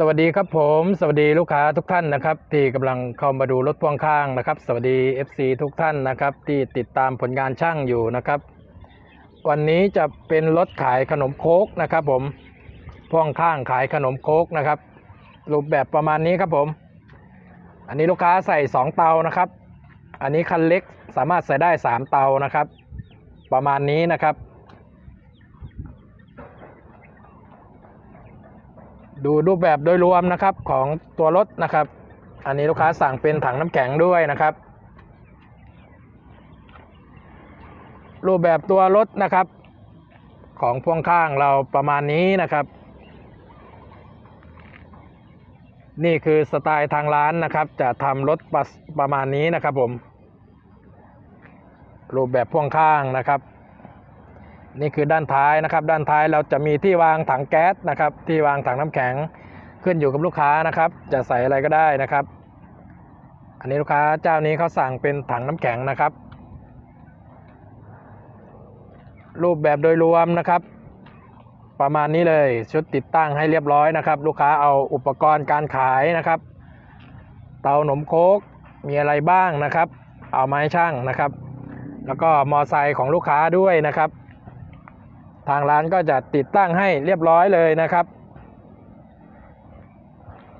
สวัสดีครับผมสวัสดีลูกค้าทุกท่านนะครับที่กำลังเข้ามาดูรถพ่วงข้างนะครับ สวัสดี FC ทุกท่านนะครับ ที่ติดตามผลงานช่างอยู่นะครับ วันนี้จะเป็นรถขายขนมโคกนะครับ ผมพ่วงข้างขายขนมโคกนะครับ รูปแบบประมาณนี้ครับผม อันนี้ลูกค้าใส่ 2 เตานะครับ อันนี้คันเล็กสามารถใส่ได้ 3 เตานะครับ ประมาณนี้นะครับ ดูรูปแบบโดยรวมนะครับของตัวรถนะครับ อันนี้ลูกค้าสั่งเป็นถังน้ำแข็งด้วยนะครับ รูปแบบตัวรถนะครับ ของพ่วงข้างเราประมาณนี้นะครับ นี่คือสไตล์ทางร้านนะครับ จะทำรถประประมาณนี้นะครับผม รูปแบบพ่วงข้างนะครับ นี่คือด้านท้ายนะครับ ด้านท้ายเราจะมีที่วางถังแก๊สนะครับ ที่วางถังน้ำแข็งขึ้นอยู่กับลูกค้านะครับ จะใส่อะไรก็ได้นะครับ อันนี้ลูกค้าเจ้านี้เขาสั่งเป็นถังน้ำแข็งนะครับ รูปแบบโดยรวมนะครับ ประมาณนี้เลยชุดติดตั้งให้เรียบร้อยนะครับ ลูกค้าเอาอุปกรณ์การขายนะครับ เตาหนมโคกมีอะไรบ้างนะครับ เอามาให้ช่างนะครับ แล้วก็มอไซค์ของลูกค้าด้วยนะครับ ทางร้านก็จะติดตั้งให้เรียบร้อยเลยนะครับ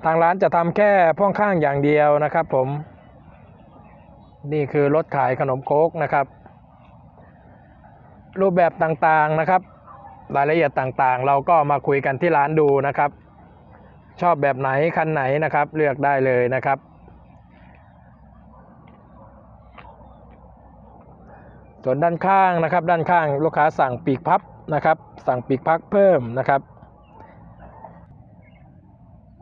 ทางร้านจะทำแค่พ่วงข้างอย่างเดียวนะครับผม นี่คือรถขายขนมโคกนะครับ รูปแบบต่างๆนะครับ รายละเอียดต่างๆ เราก็มาคุยกันที่ร้านดูนะครับ ชอบแบบไหนคันไหนนะครับ เลือกได้เลยนะครับ ส่วนด้านข้างนะครับ ด้านข้างลูกค้าสั่งปีกพับนะครับ สั่งปีกพักเพิ่มนะครับ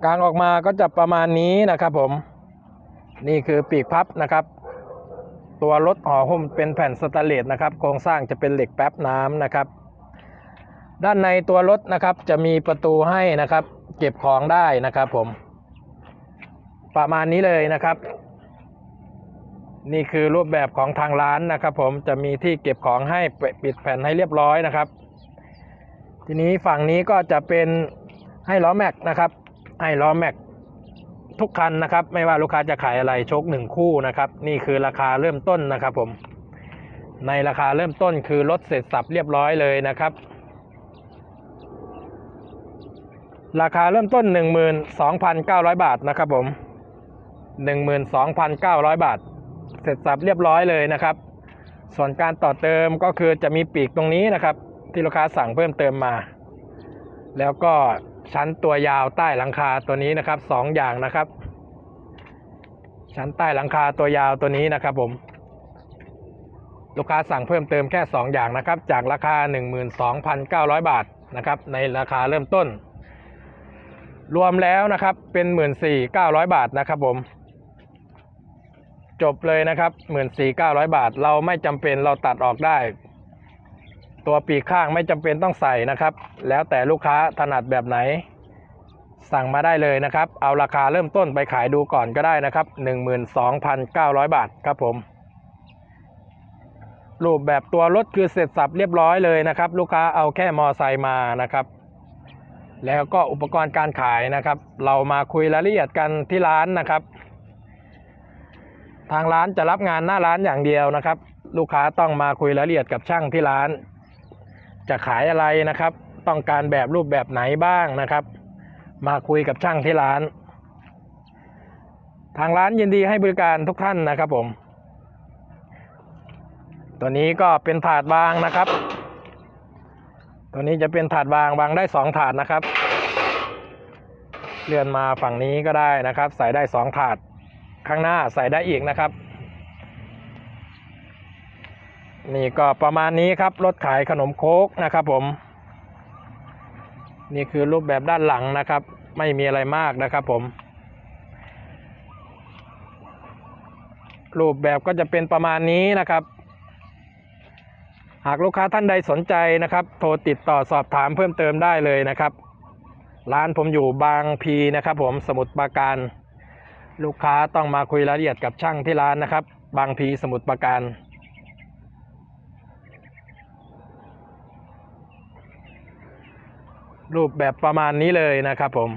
กลางออกมาก็จะประมาณนี้นะครับผมนี่คือปีกพับนะครับ ตัวรถห่อหุ้มเป็นแผ่นสแตนเลสนะครับ โครงสร้างจะเป็นเหล็กแป๊บน้ำนะครับ ด้านในตัวรถนะครับจะมีประตูให้นะครับ เก็บของได้นะครับผม ประมาณนี้เลยนะครับ นี่คือรูปแบบของทางร้านนะครับ ผมจะมีที่เก็บของให้ปิดแผ่นให้เรียบร้อยนะครับ ทีนี้ฝั่งนี้ก็จะเป็นให้ล้อแม็กนะครับ ให้ล้อแม็กทุกคันนะครับ ไม่ว่าลูกค้าจะขายอะไรชคหนึ่งคู่นะครับ นี่คือราคาเริ่มต้นนะครับ ผม ในราคาเริ่มต้นคือรถเสร็จสับเรียบร้อยเลยนะครับ ราคาเริ่มต้น 12,900 บาทนะครับผม 12,900 บาท เสร็จสับเรียบร้อยเลยนะครับ ส่วนการต่อเติมก็คือจะมีปีกตรงนี้นะครับ ที่ลูกค้าสั่งเพิ่มเติมมา แล้วก็ชั้นตัวยาวใต้หลังคาตัวนี้นะครับสองอย่างนะครับ ชั้นใต้หลังคาตัวยาวตัวนี้นะครับผมลูกค้าสั่งเพิ่มเติมแค่ 2 อย่างนะครับ จากราคา 12,900 บาทนะครับ ในราคาเริ่มต้น รวมแล้วนะครับเป็น 14,900 บาทนะครับผม จบเลยนะครับ14,900บาท เราไม่จำเป็นเราตัดออกได้ ตัวปีกข้างไม่จำเป็นต้องใส่นะครับ แล้วแต่ลูกค้าถนัดแบบไหน สั่งมาได้เลยนะครับ เอาราคาเริ่มต้นไปขายดูก่อนก็ได้นะครับ12,900บาทครับผม รูปแบบตัวรถคือเสร็จสับเรียบร้อยเลยนะครับ ลูกค้าเอาแค่มอไซค์มานะครับแล้วก็อุปกรณ์การขายนะครับ เรามาคุยรายละเอียดกันที่ร้านนะครับ ทางร้านจะรับงานหน้าร้านอย่างเดียวนะครับ ลูกค้าต้องมาคุยรายละเอียดกับช่างที่ร้าน จะขายอะไรนะครับ ต้องการแบบรูปแบบไหนบ้างนะครับ มาคุยกับช่างที่ร้าน ทางร้านยินดีให้บริการทุกท่านนะครับผม ตัวนี้ก็เป็นถาดวางนะครับ ตัวนี้จะเป็นถาดวางวางได้สองถาดนะครับ เลื่อนมาฝั่งนี้ก็ได้นะครับ ใส่ได้สองถาด ข้างหน้าใส่ได้อีกนะครับ นี่ก็ประมาณนี้ครับรถขายขนมโคกนะครับผม นี่คือรูปแบบด้านหลังนะครับ ไม่มีอะไรมากนะครับผม รูปแบบก็จะเป็นประมาณนี้นะครับ หากลูกค้าท่านใดสนใจนะครับ โทรติดต่อสอบถามเพิ่มเติมได้เลยนะครับ ร้านผมอยู่บางพีนะครับผมสมุทรปราการ ลูกค้าต้องมาคุยรายละเอียดกับช่างที่ร้านนะครับ บางพีสมุทรปราการ รูปแบบประมาณนี้เลยนะครับผม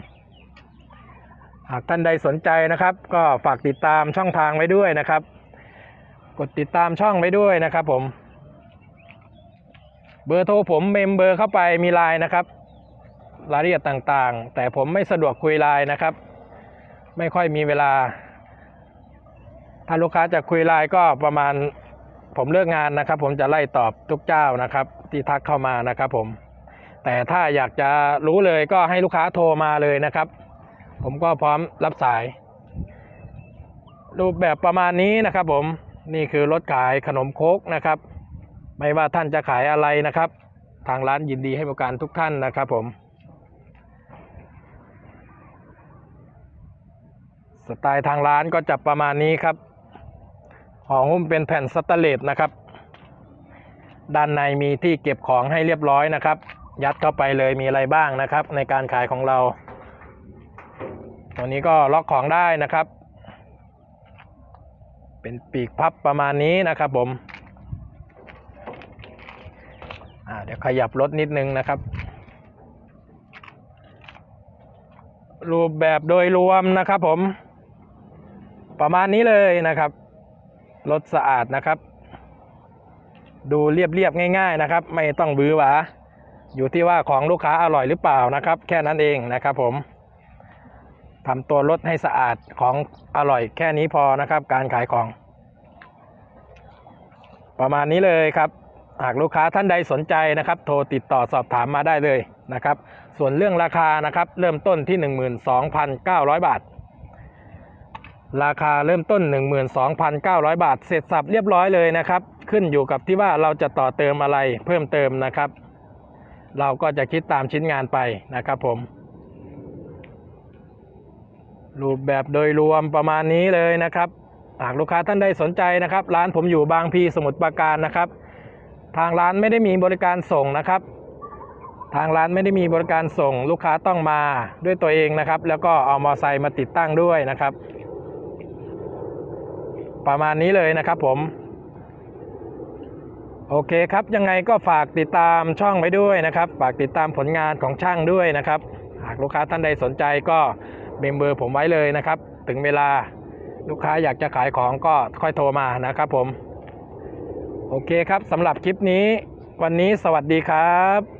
หากท่านใดสนใจนะครับ ก็ฝากติดตามช่องทางไว้ด้วยนะครับ กดติดตามช่องไว้ด้วยนะครับผม เบอร์โทรผมเมมเบอร์เข้าไปมีไลน์นะครับ รายละเอียดต่างๆ แต่ผมไม่สะดวกคุยไลน์นะครับ ไม่ค่อยมีเวลา ถ้าลูกค้าจะคุยไลน์ก็ประมาณผมเลิกงานนะครับ ผมจะไล่ตอบทุกเจ้านะครับ ที่ทักเข้ามานะครับ ผม แต่ถ้าอยากจะรู้เลยก็ให้ลูกค้าโทรมาเลยนะครับ ผมก็พร้อมรับสาย รูปแบบประมาณนี้นะครับ ผมนี่คือรถขายขนมโคกนะครับ ไม่ว่าท่านจะขายอะไรนะครับ ทางร้านยินดีให้บริการทุกท่านนะครับ ผม สไตล์ทางร้านก็จะประมาณนี้ครับห่อหุ้มเป็นแผ่นสแตนเลสนะครับ ด้านในมีที่เก็บของให้เรียบร้อยนะครับ ยัดเข้าไปเลยมีอะไรบ้างนะครับ ในการขายของเรา ตัวนี้ก็ล็อกของได้นะครับ เป็นปีกพับประมาณนี้นะครับผมเดี๋ยวขยับรถนิดนึงนะครับ รูปแบบโดยรวมนะครับผม ประมาณนี้เลยนะครับ รถสะอาดนะครับ ดูเรียบๆง่าย ๆนะครับ ไม่ต้องบื้อหวาอยู่ที่ว่าของลูกค้าอร่อยหรือเปล่านะครับ แค่นั้นเองนะครับ ผมทำตัวรถให้สะอาดของอร่อยแค่นี้พอนะครับ การขายของ ประมาณนี้เลยครับ หากลูกค้าท่านใดสนใจนะครับ โทรติดต่อสอบถามมาได้เลยนะครับ ส่วนเรื่องราคานะครับ เริ่มต้นที่ 12,900 บาท ราคาเริ่มต้น 12,900 บาท เสร็จสับเรียบร้อยเลยนะครับ ขึ้นอยู่กับที่ว่าเราจะต่อเติมอะไรเพิ่มเติมนะครับ เราก็จะคิดตามชิ้นงานไปนะครับผม รูปแบบโดยรวมประมาณนี้เลยนะครับหากลูกค้าท่านใดสนใจนะครับ ร้านผมอยู่บางพีสมุทรปราการนะครับ ทางร้านไม่ได้มีบริการส่งนะครับ ทางร้านไม่ได้มีบริการส่ง ลูกค้าต้องมาด้วยตัวเองนะครับ แล้วก็เอามอไซค์มาติดตั้งด้วยนะครับ ประมาณนี้เลยนะครับผม โอเคครับยังไงก็ฝากติดตามช่องไว้ด้วยนะครับ ฝากติดตามผลงานของช่างด้วยนะครับ หากลูกค้าท่านใดสนใจก็เมมเบอร์ผมไว้เลยนะครับ ถึงเวลาลูกค้าอยากจะขายของก็ค่อยโทรมานะครับผม โอเคครับสำหรับคลิปนี้ วันนี้สวัสดีครับ